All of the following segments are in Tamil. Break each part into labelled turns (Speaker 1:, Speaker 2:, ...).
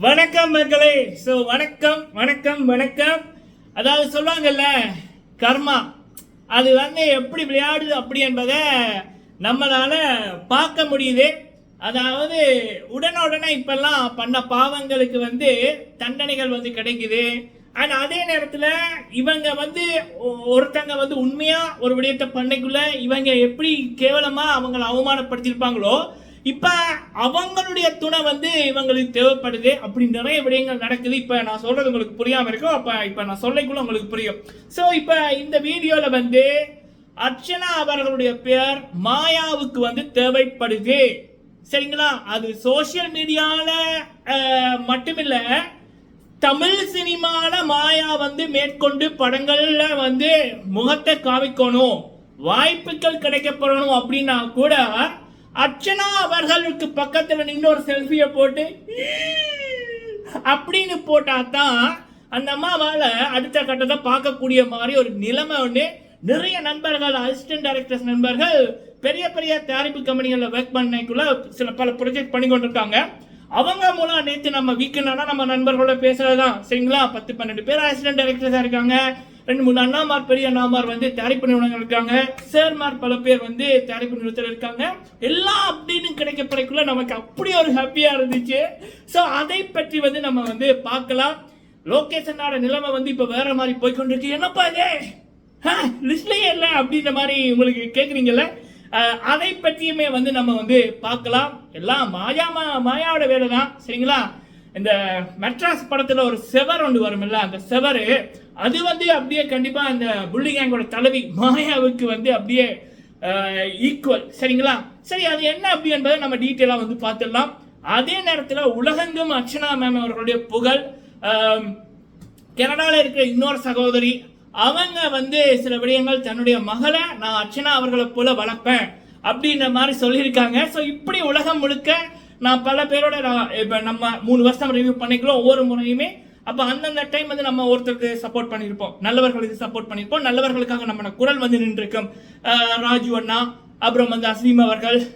Speaker 1: வணக்கம் மக்களே. ஸோ வணக்கம் வணக்கம் வணக்கம். அதாவது சொல்லுவாங்கல்ல கர்மா. அது வந்து எப்படி விளையாடுது அப்படி என்பதை நம்மளால் பார்க்க முடியுது. அதாவது உடனுடனே இப்பெல்லாம் பண்ண பாவங்களுக்கு வந்து தண்டனைகள் வந்து கிடைக்குது. அண்ட் அதே நேரத்தில் இவங்க வந்து ஒ- ஒருத்தங்க வந்து உண்மையாக ஒரு விடயத்தை பண்ணைக்குள்ள இவங்க எப்படி கேவலமாக அவங்கள அவமானப்படுத்தியிருப்பாங்களோ இப்போ அவங்களுடைய துணை வந்து இவங்களுக்கு தேவைப்படுது அப்படி நிறைய விடயங்கள் நடக்குது. இப்போ நான் சொல்கிறது உங்களுக்கு புரியாமல் இருக்கும் அப்போ இப்போ நான் சொல்லைக்குள்ள உங்களுக்கு புரியும். ஸோ இப்போ இந்த வீடியோவில் வந்து அர்ச்சனா அவர்களுடைய பெயர் மாயாவுக்கு வந்து தேவைப்படுது. சரிங்களா? அது சோஷியல் மீடியாவில் மட்டுமில்லை தமிழ் சினிமாவில் மாயா வந்து மேற்கொண்டு படங்களில் வந்து முகத்தை காமிக்கணும் வாய்ப்புகள் கிடைக்கப்படணும் அப்படின்னா கூட அர்ச்சனா அவர்களுக்கு பக்கத்தில் நின்று ஒரு செல்ஃபியை போட்டு அப்படின்னு போட்டா தான் அந்த அம்மாவால் அடுத்த கட்டத்தை பார்க்கக்கூடிய மாதிரி ஒரு நிலைமை ஒன்று நிறைய நண்பர்கள் அசிஸ்டன்ட் டைரக்டர்ஸ் நண்பர்கள் பெரிய பெரிய தயாரிப்பு கம்பெனிகளில் ஒர்க் பண்ணக்குள்ள சில பல ப்ரொஜெக்ட் பண்ணி கொண்டிருக்காங்க. அவங்க மூலம் நேற்று நம்ம வீக்குனா நம்ம நண்பர்களோட பேசுறதுதான். சரிங்களா? பத்து பன்னெண்டு பேர் ஆக்சிடென்ட் டைரக்டர்ஸாக இருக்காங்க. ரெண்டு மூணு அண்ணாமார் பெரிய அண்ணாமார் வந்து தயாரிப்பு நிறுவனங்கள் இருக்காங்க. சேர்மார் பல பேர் வந்து தயாரிப்பு நிறுவனத்தில் இருக்காங்க. எல்லாம் அப்படின்னு கிடைக்கப்படைக்குள்ள நமக்கு அப்படி ஒரு ஹாப்பியாக இருந்துச்சு. ஸோ அதை பற்றி வந்து நம்ம வந்து பார்க்கலாம். லோகேஷனோட நிலைமை வந்து இப்போ வேற மாதிரி போய்கொண்டிருக்கு என்னப்பா இது? லிஸ்ட்லேயே இல்லை அப்படின்ற மாதிரி உங்களுக்கு கேட்குறீங்கல்ல அதை பற்றியுமே வந்து நம்ம வந்து பார்க்கலாம். எல்லாம் மாயா மா- மாயாவோட வேலை தான் சரிங்களா? இந்த மெட்ராஸ் படத்தில் ஒரு செவர் ஒன்று வரும்ல அந்த செவரு அது வந்து அப்படியே கண்டிப்பாக அந்த புள்ளி கேங்கோட தலைவி மாயாவுக்கு வந்து அப்படியே ஈக்குவல் சரிங்களா? சரி அது என்ன அப்படி என்பதை நம்ம டீட்டெயிலாக வந்து பார்த்துடலாம். அதே நேரத்தில் உலகெங்கும் அர்ச்சனா மேம் அவர்களுடைய புகழ் கனடாவில் இருக்கிற இன்னொரு சகோதரி அவங்க வந்து சில விடயங்கள் தன்னுடைய மகளை நான் அர்ச்சனா அவர்களை போல வளர்ப்பேன் அப்படின்ற மாதிரி சொல்லியிருக்காங்க. ஸோ இப்படி உலகம் முழுக்க நான் பல பேரோட நான் இப்போ நம்ம மூணு வருஷம் ரிவ்யூ பண்ணிக்கிறோம் ஒவ்வொரு முறையுமே. அப்போ அந்தந்த டைம் வந்து நம்ம ஒருத்தருக்கு சப்போர்ட் பண்ணியிருப்போம். நல்லவர்களுக்கு சப்போர்ட் பண்ணியிருப்போம். நல்லவர்களுக்காக நம்ம குரல் வந்து நின்றிருக்கோம். அஹ் ராஜு அண்ணா அப்புறம் வந்து அஸ்லீம் அவர்கள்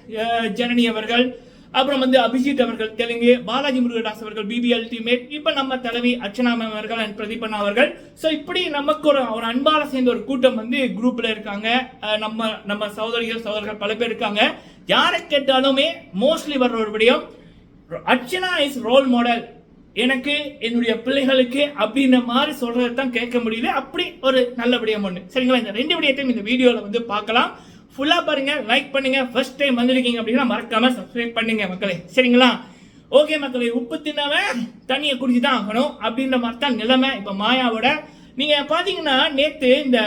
Speaker 1: ஜனனி அவர்கள் அப்புறம் வந்து அபிஜித் அவர்கள் தெலுங்கு பாலாஜி முருகதாஸ் அவர்கள் பிபிஎல் அல்டிமேட் இப்போ நம்ம தலைவி அர்ச்சனா மேம் அவர்கள் அண்ட் பிரதீபன் அவர்கள். ஸோ இப்படி நமக்கு ஒரு ஒரு அன்பால சேர்ந்த ஒரு கூட்டம் வந்து குரூப்ல இருக்காங்க. நம்ம நம்ம சகோதரிகள் சகோதரர்கள் பல பேர் இருக்காங்க. யாரை கேட்டாலுமே மோஸ்ட்லி வர்ற ஒரு விடயம் அர்ச்சனா இஸ் ரோல் மாடல் எனக்கு என்னுடைய பிள்ளைகளுக்கு அப்படின்ற மாதிரி சொல்றதை தான் கேட்க முடியுது. அப்படி ஒரு நல்ல விடயம் ஒன்று சரிங்களா? இந்த ரெண்டு விடயத்தையும் இந்த வீடியோவில் வந்து பார்க்கலாம். ஃபுல்லாக பாருங்க லைக் பண்ணுங்க. ஃபர்ஸ்ட் டைம் வந்திருக்கீங்க அப்படின்னா மறக்காம சப்ஸ்கிரைப் பண்ணுங்க மக்களே. சரிங்களா? ஓகே மக்களே உப்பு தின்னவன் தண்ணியை குடிச்சு தான் ஆகணும் அப்படின்ற மாதிரி தான் நிலைமை இப்போ மாயாவோட. நீங்க பாத்தீங்கன்னா நேத்து இந்த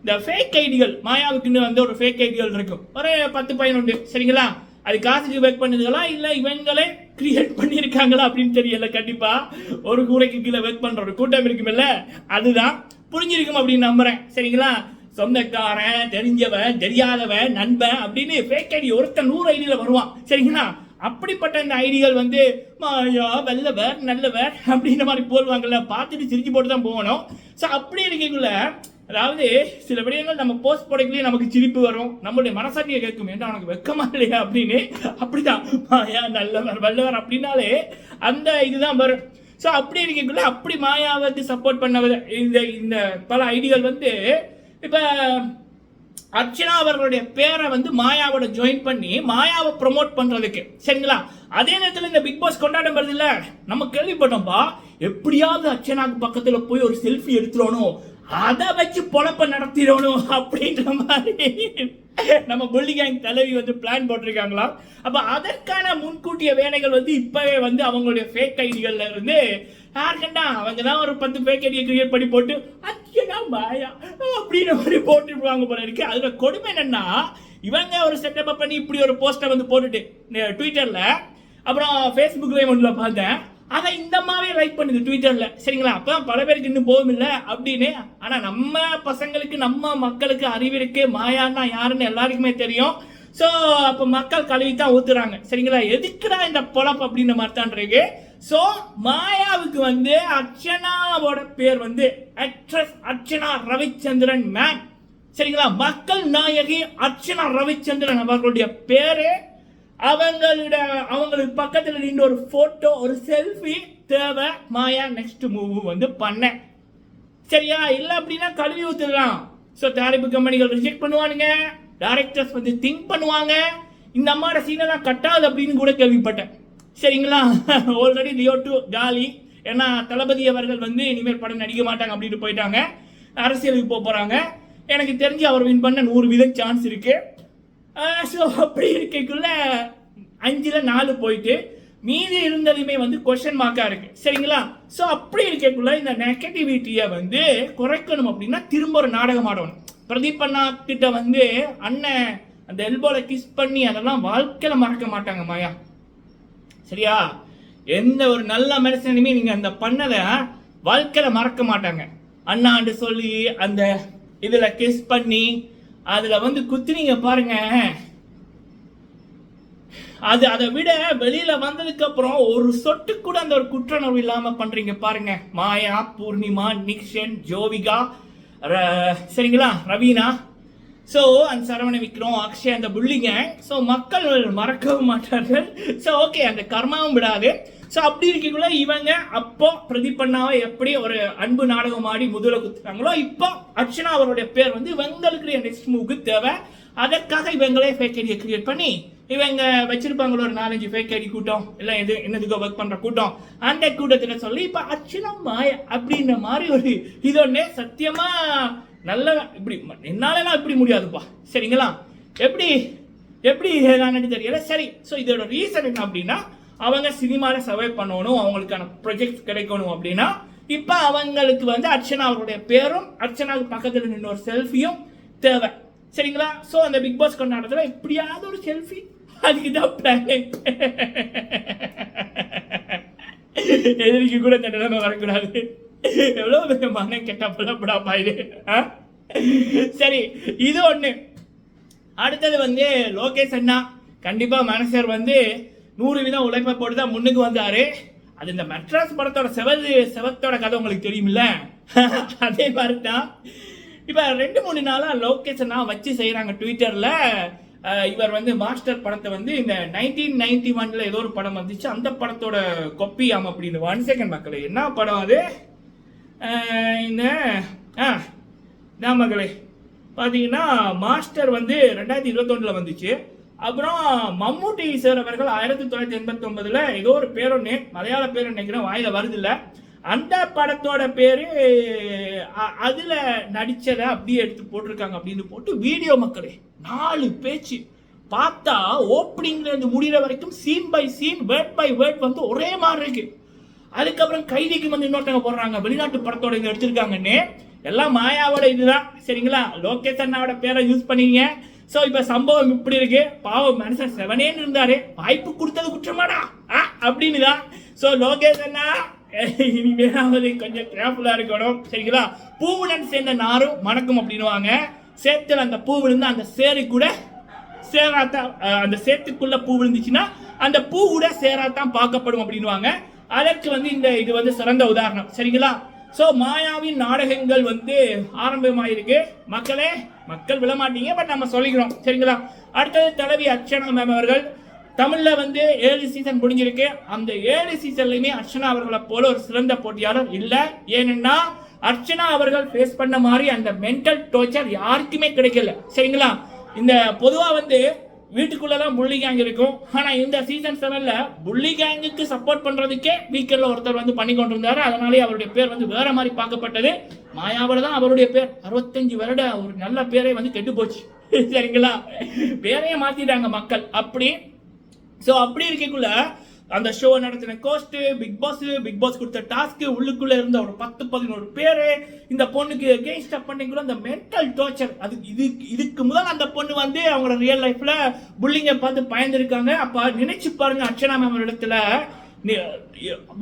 Speaker 1: இந்த ஃபேக் ஐடிகள் மாயாவுக்குன்னு வந்து ஒரு ஃபேக் ஐடிகள் இருக்கும். ஒரு பத்து பதினொன்று சரிங்களா? அது காசுக்கு ஒர்க் பண்ணுதுங்களா இல்லை இவங்களே கிரியேட் பண்ணியிருக்காங்களா அப்படின்னு தெரியல கண்டிப்பா. ஒரு கூரைக்கு கீழே ஒர்க் பண்ற ஒரு கூட்டம் இருக்குமில்ல அதுதான். புரிஞ்சிருக்கும் அப்படின்னு நம்புறேன் சரிங்களா? சொந்தக்காரன் தெரிஞ்சவன் தெரியாதவன் நண்பன் அப்படின்னு ஃபேக் ஐடி ஒருத்தன் நூறு ஐடியில் வருவான். சரிங்களா? அப்படிப்பட்ட இந்த ஐடிகள் வந்து மாயா வெள்ளவர் நல்லவர் அப்படின்ற மாதிரி போடுவாங்கல்ல. பார்த்துட்டு சிரிச்சு போட்டு தான் போகணும். ஸோ அப்படி இருக்கக்குள்ள அதாவது சில விடயங்கள் நம்ம போஸ்ட் போடக்குள்ளே நமக்கு சிரிப்பு வரும். நம்மளுடைய மனசாட்சியை கேட்கும். ஏன்டா உனக்கு வெக்கமா இல்லையா? அப்படின்னு. அப்படிதான். மாயா நல்லவர் வல்லவர் அப்படின்னாலே அந்த இதுதான் வரும். ஸோ அப்படி இருக்கக்குள்ள அப்படி மாயாவுக்கு சப்போர்ட் பண்ண இந்த இந்த பல ஐடிகள் வந்து இப்போ அர்ச்சனா அவர்களுடைய பேரை வந்து மாயாவோட ஜாயின் பண்ணி மாயாவை ப்ரொமோட் பண்றதுக்கு. சரிங்களா? அதே நேரத்தில் இந்த பிக் பாஸ் கொண்டாடம் வருது இல்லை? நம்ம கேள்விப்பட்டோம்ப்பா எப்படியாவது அர்ச்சனாவுக்கு பக்கத்துல போய் ஒரு செல்ஃபி எடுத்துடணும். அதை வச்சு பொழப்ப நடத்திடணும் அப்படின்ற மாதிரி நம்ம புள்ளிகேங் தலைவி வந்து பிளான் போட்டிருக்காங்களா? அப்ப அதற்கான முன்கூட்டிய வேலைகள் வந்து இப்பவே வந்து அவங்களுடைய ஃபேக் ஐடிகள்ல இருந்து யார் அவங்க தான் ஒரு பத்து ஃபேக் ஐடியை கிரியேட் பண்ணி போட்டு அச்சனா மாயா அப்படின்னு மாதிரி போட்டுருவாங்க போல இருக்கு. அதோட கொடுமை என்னன்னா இவங்க ஒரு செட்டப் பண்ணி இப்படி ஒரு போஸ்டர் வந்து போட்டுட்டு ட்விட்டர்ல அப்புறம் ஃபேஸ்புக்லேயும் ஒன்றுல பார்த்தேன். அதை இந்த மாதிரி லைக் பண்ணுது ட்விட்டரில் சரிங்களா? அப்போ பல பேருக்கு இன்னும் போகும் இல்லை அப்படின்னு. ஆனால் நம்ம பசங்களுக்கு நம்ம மக்களுக்கு அறிவிற்கு மாயான்னா யாருன்னு எல்லாருக்குமே தெரியும். ஸோ அப்போ மக்கள் கழுவி தான் ஊற்றுறாங்க சரிங்களா? எதுக்குடா இந்த பொழப்பு அப்படின்ற மாதிரி தான் இருக்கு. ஸோ மாயாவுக்கு வந்து அர்ச்சனாவோட பேர் வந்து ஆக்ட்ரஸ் அர்ச்சனா ரவிச்சந்திரன் மேம் சரிங்களா? மக்கள் நாயகி அர்ச்சனா ரவிச்சந்திரன் அவர்களுடைய பேரு. அவங்களோட அவங்களுக்கு பக்கத்தில் நின்று ஒரு ஃபோட்டோ ஒரு செல்ஃபி தேவை. மாயா நெக்ஸ்ட் மூவ் வந்து பண்ணேன் சரியா? இல்லை அப்படின்னா கழுவி ஊற்றுலாம் ஸோ தயாரிப்பு கம்பெனிகள் ரிஜெக்ட் பண்ணுவானுங்க. டைரக்டர்ஸ் வந்து திங்க் பண்ணுவாங்க. இந்த அம்மாவோட சீனெல்லாம் கட்டாது அப்படின்னு கூட கேள்விப்பட்டேன். சரிங்களா? Already Leo two jolly. ஏன்னா தளபதி அவர்கள் வந்து இனிமேல் படம் நடிக்க மாட்டாங்க அப்படின்ட்டு போயிட்டாங்க. அரசியலுக்கு போக போகிறாங்க எனக்கு தெரிஞ்சு அவர் வின் பண்ண நூறு வீதம் சான்ஸ் இருக்குது ஸோ அப்படி இருக்கக்குள்ள அஞ்சில் நாலு போயிட்டு மீதி இருந்ததுமே வந்து கொஷன் மார்க்காக இருக்குது சரிங்களா? ஸோ அப்படி இருக்கக்குள்ள இந்த நெகட்டிவிட்டியை வந்து குறைக்கணும் அப்படின்னா திரும்ப ஒரு நாடகம் ஆடணும். பிரதீப் அண்ணா கிட்ட வந்து அண்ணன் அந்த எல்போல கிஸ் பண்ணி அதெல்லாம் வாழ்க்கையில் மறக்க மாட்டாங்க மாயா. சரியா? எந்த ஒரு நல்ல மனுஷனுமே நீங்க அந்த பண்ணதை வாழ்க்கையில மறக்க மாட்டாங்க. அண்ணாண்டு சொல்லி அந்த இதுல கிஸ் பண்ணி அதுல வந்து குத்துனீங்க பாருங்க. அது அதை விட வெளியில வந்ததுக்கு அப்புறம் ஒரு சொட்டு கூட அந்த ஒரு குற்றணர்வு இல்லாம பண்றீங்க பாருங்க. மாயா பூர்ணிமா நிக்ஷன் ஜோவிகா ர- சரிங்களா? ரவீனா ஸோ அந்த சரவண விக்ரம் அக்ஷய் அந்த புள்ளிங்க ஸோ மக்கள் மறக்கவும் மாட்டார்கள். ஸோ ஓகே அந்த கர்மாவும் விடாது. ஸோ அப்படி இருக்கக்குள்ள இவங்க அப்போ பிரதீப் அண்ணாவை எப்படி ஒரு அன்பு நாடகம் ஆடி முதல குத்துறாங்களோ இப்போ அர்ச்சனா அவருடைய பேர் வந்து இவங்களுக்கு நெக்ஸ்ட் மூவுக்கு தேவை. அதற்காக இவங்களே ஃபேக் ஐடியை கிரியேட் பண்ணி இவங்க வச்சிருப்பாங்களோ ஒரு நாலஞ்சு ஃபேக் ஐடி கூட்டம் இல்லை எது என்னதுக்கோ ஒர்க் பண்ணுற கூட்டம் அந்த கூட்டத்தில் சொல்லி இப்போ அர்ச்சனா மாய அப்படின்ற மாதிரி ஒரு இது ஒன்று நல்ல இப்படி என்னாலலாம் இப்படி முடியாதுப்பா. சரிங்களா? எப்படி எப்படி என்னன்னு தெரியல? சரி ஸோ இதோட ரீசன் என்ன அப்படின்னா அவங்க சினிமாவில் சர்வை பண்ணணும் அவங்களுக்கான ப்ரொஜெக்ட் கிடைக்கணும் அப்படின்னா இப்போ அவங்களுக்கு வந்து அர்ச்சனா அவருடைய பேரும் அர்ச்சனாவுக்கு பக்கத்தில் நின்று ஒரு செல்ஃபியும் தேவை. சரிங்களா? ஸோ அந்த பிக் பாஸ் கொண்டாடத்தில் எப்படியாவது ஒரு செல்ஃபி அதுக்கு தான் பிளான் எதிரிக்கு கூட இந்த நிலைமை வரக்கூடாது. எவ்வளோ பெரிய மனம் கெட்ட புலப்படாப்பா இது ஆ? சரி இது ஒன்று அடுத்தது வந்து லோகேஷ் அண்ணா. கண்டிப்பாக மேனேஜர் வந்து நூறு வீதம் உழைப்பை போட்டு தான் முன்னுக்கு வந்தார். அது இந்த மெட்ராஸ் படத்தோட செவது செவத்தோட கதை உங்களுக்கு தெரியுமில்ல அதே மாதிரி தான் இப்போ ரெண்டு மூணு நாளாக லோகேஷ் அண்ணா வச்சு செய்கிறாங்க ட்விட்டரில். இவர் வந்து மாஸ்டர் படத்தை வந்து இந்த நைன்டீன் நைன்டி ஒன்ல ஏதோ ஒரு படம் வந்துச்சு. அந்த படத்தோட கொப்பி ஆமாம் அப்படின்னு. ஒன் செகண்ட் மக்கள் என்ன படம் அது? இந்த ஆ நான் மகளே பார்த்தீங்கன்னா மாஸ்டர் வந்து ரெண்டாயிரத்தி இருபத்தொன்னில் வந்துச்சு. அப்புறம் மம்முட்டி சார் அவர்கள் ஆயிரத்தி தொள்ளாயிரத்தி எண்பத்தி ஒன்பதுல ஏதோ ஒரு பேரொன்னு மலையாள பேர் நினைக்கிறேன் வாயில வருது அந்த படத்தோட பேர் அ- நடித்ததை அப்படியே எடுத்து போட்டிருக்காங்க அப்படின்னு போட்டு வீடியோ மக்களே நாலு பேச்சு. பார்த்தா ஓப்பனிங்லேருந்து முடிகிற வரைக்கும் scene by scene word by word வந்து ஒரே மாதிரி இருக்குது அதுக்கப்புறம் கைதிக்கு வந்து இன்னொருத்தவங்க போடுறாங்க. வெளிநாட்டு படத்தோட இதை எடுத்திருக்காங்கன்னு. எல்லாம் மாயாவோட இதுதான். சரிங்களா? லோகேஷ் அண்ணாவோட பேரை யூஸ் பண்ணீங்க. ஸோ இப்போ சம்பவம் இப்படி இருக்கு. பாவம் மனுஷன் செவனேன்னு இருந்தாரு வாய்ப்பு கொடுத்தது குற்றமாடா? ஆ, அப்படின்னு தான். ஸோ லோகேஷ் அண்ணா இனிமேலாவது கொஞ்சம் கேர்ஃபுல்லாக இருக்கணும். சரிங்களா? பூவுடன் சேர்ந்த நாரும் மணக்கும் அப்படின்னுவாங்க. சேத்துல அந்த பூ விழுந்து அந்த சேரு கூட சேராத்தான் அந்த சேத்துக்குள்ள பூ விழுந்துச்சுன்னா அந்த பூ கூட சேராத்தான் பார்க்கப்படும் அப்படின்னுவாங்க. அதற்கு வந்து இந்த இது வந்து சிறந்த உதாரணம். சரிங்களா? சோ மாயாவின் நாடகங்கள் வந்து ஆரம்பமாயிருக்கு. மக்களே மக்கள் விழமாட்டீங்க பட் நம்ம சொல்லிக்கிறோம். சரிங்களா? அடுத்தது தலைவி அர்ச்சனா மேம் அவர்கள். தமிழ்ல வந்து ஏழு சீசன் முடிஞ்சிருக்கு. அந்த ஏழு சீசன்லயுமே அர்ச்சனா அவர்களை போல ஒரு சிறந்த போட்டியாளர் இல்லை. ஏனென்னா அர்ச்சனா அவர்கள் ஃபேஸ் பண்ண மாதிரி அந்த மென்டல் டோர்ச்சர் யாருக்குமே கிடைக்கல. சரிங்களா? இந்த பொதுவா வந்து வீட்டுக்குள்ளதான் புள்ளி கேங் இருக்கும். ஆனால் இந்த சீசன் செவனில் புள்ளி கேங்குக்கு சப்போர்ட் பண்ணுறதுக்கே வீக்கெண்டில் ஒருத்தர் வந்து பண்ணி கொண்டிருந்தார். அதனாலே அவருடைய பேர் வந்து வேற மாதிரி பார்க்கப்பட்டது. மாயாவர் தான் அவருடைய பேர். அறுபத்தஞ்சு வருட ஒரு நல்ல பேரே வந்து கெட்டு போச்சு. சரிங்களா? பேரையே மாற்றிட்டாங்க மக்கள். அப்படி ஸோ அப்படி இருக்கக்குள்ள அந்த ஷோவை நடத்தின host Bigg Boss Bigg Boss கொடுத்த டாஸ்க்கு உள்ளுக்குள்ளே இருந்த ஒரு பத்து பதினோரு பேர் இந்த பொண்ணுக்கு கெயின்ஸ்டப் பண்ணி கூட அந்த மென்டல் டார்ச்சர் அது இது இதுக்கு முதல் அந்த பொண்ணு வந்து அவங்களோட ரியல் லைஃப்பில் புள்ளிங்க பார்த்து பயந்துருக்காங்க. அப்போ நினைச்சு பாருங்க அர்ச்சனா மேம் இடத்துல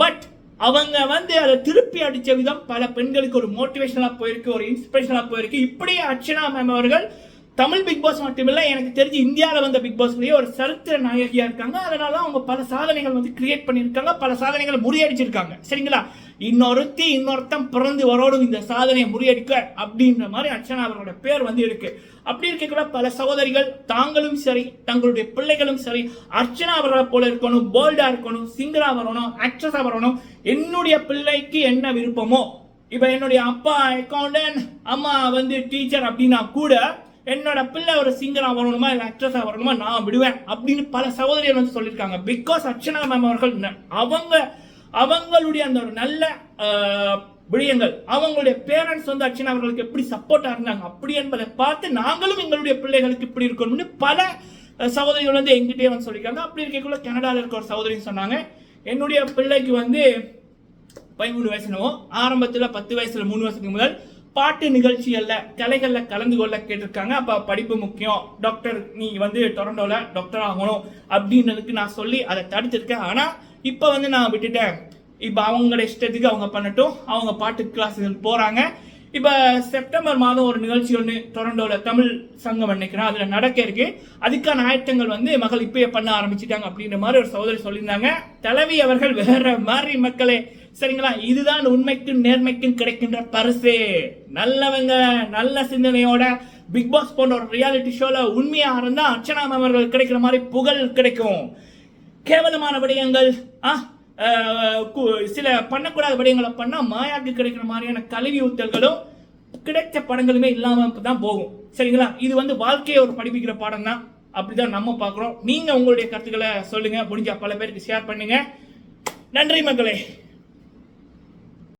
Speaker 1: பட் அவங்க வந்து அதை திருப்பி அடித்த விதம் பல பெண்களுக்கு ஒரு மோட்டிவேஷனலாக போயிருக்கு ஒரு இன்ஸ்பிரேஷனாக போயிருக்கு. இப்படியே அர்ச்சனா மேம் அவர்கள் தமிழ் பிக் பாஸ் மட்டுமில்லை எனக்கு தெரிஞ்சு இந்தியாவில் வந்த பிக் பாஸ்லேயே ஒரு சரித்திர நாயகியாக இருக்காங்க. அதனால அவங்க பல சாதனைகள் வந்து கிரியேட் பண்ணியிருக்காங்க பல சாதனைகளை முறியடிச்சிருக்காங்க. சரிங்களா? இன்னொருத்தி இன்னொருத்தன் பிறந்து வரோடும் இந்த சாதனையை முறியடிக்க அப்படின்ற மாதிரி அர்ச்சனா அவர்களோட பேர் வந்து இருக்கு. அப்படி இருக்கக்கூட பல சகோதரிகள் தாங்களும் சரி தங்களுடைய பிள்ளைகளும் சரி அர்ச்சனா அவர்களை போல இருக்கணும் போல்டா இருக்கணும் சிங்கரா வரணும் ஆக்ட்ரஸா வரணும் என்னுடைய பிள்ளைக்கு என்ன விருப்பமோ இப்போ என்னுடைய அப்பா அக்கௌண்டன்ட் அம்மா வந்து டீச்சர் அப்படின்னா கூட என்னோட பிள்ளை ஒரு சிங்கராக வரணுமா இல்லை ஆக்ட்ரஸாக வரணுமா நான் விடுவேன் அப்படின்னு பல சகோதரிகள் வந்து சொல்லியிருக்காங்க. பிகாஸ் அர்ச்சனா மேம் அவர்கள் அவங்க அவங்களுடைய அந்த ஒரு நல்ல விடயங்கள் அவங்களுடைய பேரண்ட்ஸ் வந்து அர்ச்சனா அவர்களுக்கு எப்படி சப்போர்ட்டாக இருந்தாங்க அப்படி என்பதை பார்த்து நாங்களும் எங்களுடைய பிள்ளைகளுக்கு இப்படி இருக்கணும்னு பல சகோதரிகள் வந்து எங்கிட்டே வந்து சொல்லியிருக்காங்க. அப்படி இருக்கக்குள்ள கனடாவில் இருக்க ஒரு சகோதரி சொன்னாங்க என்னுடைய பிள்ளைக்கு வந்து பதிமூணு வயசுனவோ ஆரம்பத்தில் பத்து வயசில் மூணு வருஷத்துக்கு முதல் பாட்டு நிகழ்ச்சிகளில் கலைகளில் கலந்து கொள்ள கேட்டிருக்காங்க. அப்போ படிப்பு முக்கியம். டாக்டர் நீ வந்து டொரண்டோவில் டாக்டர் ஆகணும் அப்படின்றதுக்கு நான் சொல்லி அதை தடுத்திருக்கேன். ஆனால் இப்போ வந்து நான் விட்டுட்டேன். இப்போ அவங்களோட இஷ்டத்துக்கு அவங்க பண்ணட்டும். அவங்க பாட்டு கிளாஸுகள் போகிறாங்க இப்போ செப்டம்பர் மாதம் ஒரு நிகழ்ச்சி ஒன்று டொரண்டோல தமிழ் சங்கம் நினைக்கிறேன் அதில் நடக்க இருக்கு. அதுக்கான ஆயத்தங்கள் வந்து மகள் இப்பயே பண்ண ஆரம்பிச்சிட்டாங்க அப்படின்ற மாதிரி ஒரு சகோதரி சொல்லியிருந்தாங்க. தலைவி அவர்கள் வேற மாதிரி மக்களே சரிங்களா? இதுதான் உண்மைக்கும் நேர்மைக்கும் கிடைக்கின்ற பரிசு. நல்லவங்க நல்ல சிந்தனையோட பிக் பாஸ் போன்ற ஒரு ரியாலிட்டி ஷோவில் உண்மையாக இருந்தால் அர்ச்சனா மேம் அவர்கள் கிடைக்கிற மாதிரி புகழ் கிடைக்கும். கேவலமான விடயங்கள் ஆ, சில பண்ணக்கூடாத விடயங்களை பண்ணால் மாயாக்கு கிடைக்கிற மாதிரியான கல்வி ஊத்தல்களும் கிடைச்ச படங்களுமே இல்லாமல் தான் போகும். சரிங்களா? இது வந்து வாழ்க்கையை ஒரு படிப்பிக்கிற பாடம் தான் அப்படிதான் நம்ம பார்க்குறோம். நீங்கள் உங்களுடைய கருத்துக்களை சொல்லுங்கள் முடிஞ்சால் பல பேருக்கு ஷேர் பண்ணுங்கள் நன்றி மக்களே.